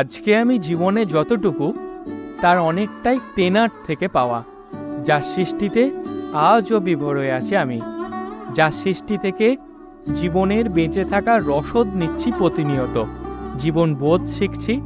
আজকে আমি জীবনে যতটুকু, তার অনেকটাই তেনার থেকে পাওয়া। যার সৃষ্টিতে আজও বিভোর হয়ে আছি আমি। যার সৃষ্টি থেকে জীবনের বেঁচে থাকার রসদ নিচ্ছি প্রতিনিয়ত। জীবন বোধ শিখছি।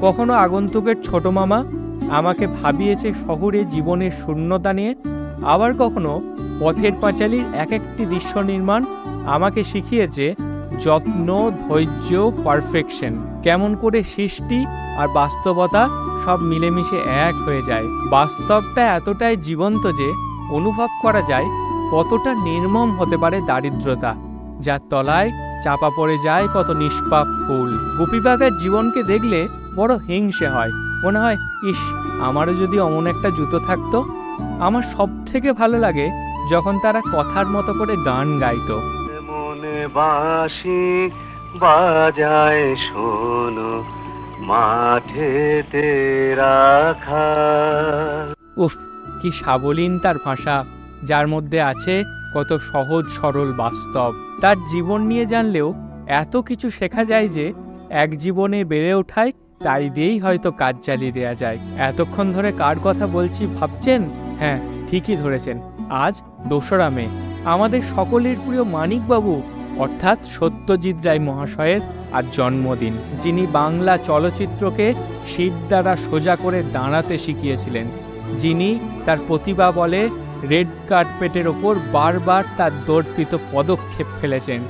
কখনো আগন্তুকের ছোট মামা আমাকে ভাবিয়েছে শহরে জীবনের শূন্যতা নিয়ে। আবার কখনো পথের পাঁচালীর এক একটি দৃশ্য নির্মাণ আমাকে শিখিয়েছে যত্ন, ধৈর্য পারফেকশন কেমন করে সৃষ্টি আর বাস্তবতা সব মিলেমিশে এক হয়ে যায়। বাস্তবটা এতটাই জীবন্ত যে অনুভব করা যায় কতটা নির্মম হতে পারে দারিদ্রতা। যার তলায় চাপা পড়ে যায় কত নিষ্পাপ ফুল। গুপিবাগের জীবনকে দেখলে বড় হিংসে হয়। মনে হয়, ইস, আমারও যদি অমন একটা জুতো থাকতো, আমার সব থেকে ভালো লাগে যখন তারা কথার মতো করে গান গাইতো। বাঁশি বাজায় শোনো, মাঠেতে রাখা। উফ, কি সাবলীন তার ভাষা। যার মধ্যে আছে কত সহজ সরল বাস্তব। তার জীবন নিয়ে জানলেও এত কিছু শেখা যায় যে এক জীবনে বেড়ে ওঠায় তাই দিয়েই হয়তো কাজ চালিয়ে দেওয়া যায়। এতক্ষণ ধরে কার কথা বলছি ভাবছেন? হ্যাঁ ঠিকই ধরেছেন। আজ দোসরা মে। আমাদের সকলের প্রিয় মানিকবাবু অর্থাৎ সত্যজিৎ রায় মহাশয়ের আজ জন্মদিন, যিনি বাংলা চলচ্চিত্রকে শীত দ্বারা সোজা করে দাঁড়াতে শিখিয়েছিলেন, যিনি তার প্রতিভা বলে রেড কার্পেটের ওপর বারবার তার দর্পিত পদক্ষেপ ফেলেছেন,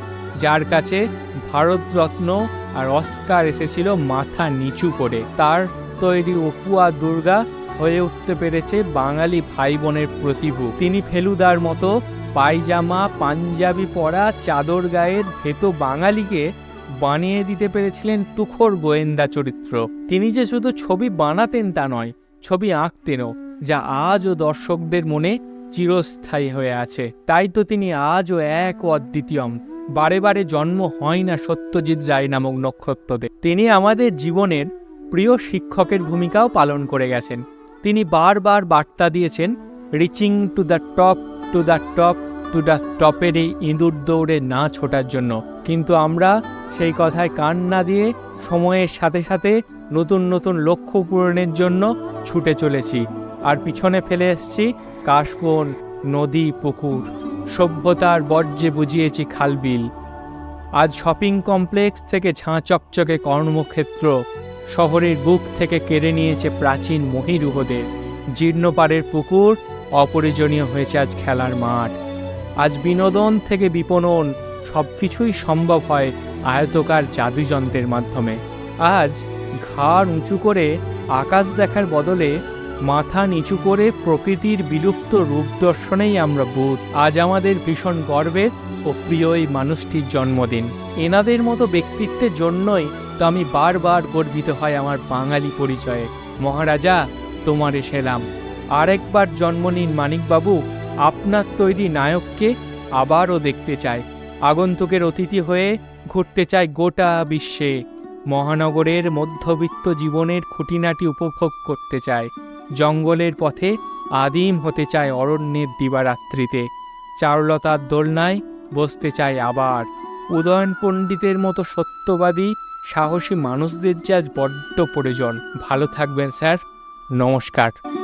যার কাছে ভারতরত্ন আর অস্কার এসেছিল মাথা নিচু করে। তার তৈরি অপুয়া দুর্গা হয়ে উঠতে পেরেছে বাঙালি ভাই বোনের প্রতিভু। তিনি ফেলুদার মতো পায়জামা, পাঞ্জাবি পরা চাদর গায়ের ভেতো বাঙালিকে বানিয়ে দিতে পেরেছিলেন তুখোর গোয়েন্দা চরিত্র। তিনি যে শুধু ছবি বানাতেন তা নয়, ছবি আঁকতেনও, যা আজও দর্শকদের মনে চিরস্থায়ী হয়ে আছে। তাই তো তিনি আজও এক অদ্বিতীয়ম বারে বারে জন্ম হয় না সত্যজিৎ রায় নামক নক্ষত্রদের। তিনি আমাদের জীবনের প্রিয় শিক্ষকের ভূমিকাও পালন করে গেছেন। তিনি বারবার বার্তা দিয়েছেন, reaching to the top to the top to the টপের এই ইঁদুর দৌড়ে না ছোটার জন্য কিন্তু আমরা সেই কথায় কান না দিয়ে সময়ের সাথে সাথে নতুন নতুন লক্ষ্য পূরণের জন্য ছুটে চলেছি আর পিছনে ফেলে এসছি কাশবন নদী পুকুর সভ্যতার বর্জ্যে বুঝিয়েছি খালবিল আজ শপিং কমপ্লেক্স থেকে ঝাঁ চকচকে কর্মক্ষেত্র। শহরের বুক থেকে কেড়ে নিয়েছে প্রাচীন মহিরুহদের। জীর্ণপাড়ের পুকুর অপরিজনীয় হয়েছে আজ খেলার মাঠ। আজ বিনোদন থেকে বিপণন সব কিছুই সম্ভব হয় আয়তকার জাদুযন্ত্রের মাধ্যমে। আজ ঘাড় উঁচু করে আকাশ দেখার বদলে মাথা নিচু করে প্রকৃতির বিলুপ্ত রূপ দর্শনেই আমরা বোধ আজ আমাদের ভীষণ গর্বের ও প্রিয় এই মানুষটির জন্মদিন। এনাদের মতো ব্যক্তিত্বের জন্যই তো আমি বারবার গর্বিত হয় আমার বাঙালি পরিচয়ে। মহারাজা, তোমার এসেলাম আরেকবার জন্ম নিন মানিকবাবু, আপনার তৈরি নায়ককে আবারও দেখতে চায় আগন্তুকের অতিথি হয়ে ঘুরতে চায় গোটা বিশ্বে। মহানগরের মধ্যবিত্ত জীবনের খুঁটিনাটি উপভোগ করতে চায় জঙ্গলের পথে আদিম হতে চায় অরণ্যের দিবারাত্রিতে। চারুলতার দোলনায় বসতে চায় আবার। উদয়ন পণ্ডিতের মতো সত্যবাদী, সাহসী মানুষদের যে বড্ড প্রয়োজন। ভালো থাকবেন স্যার। নমস্কার।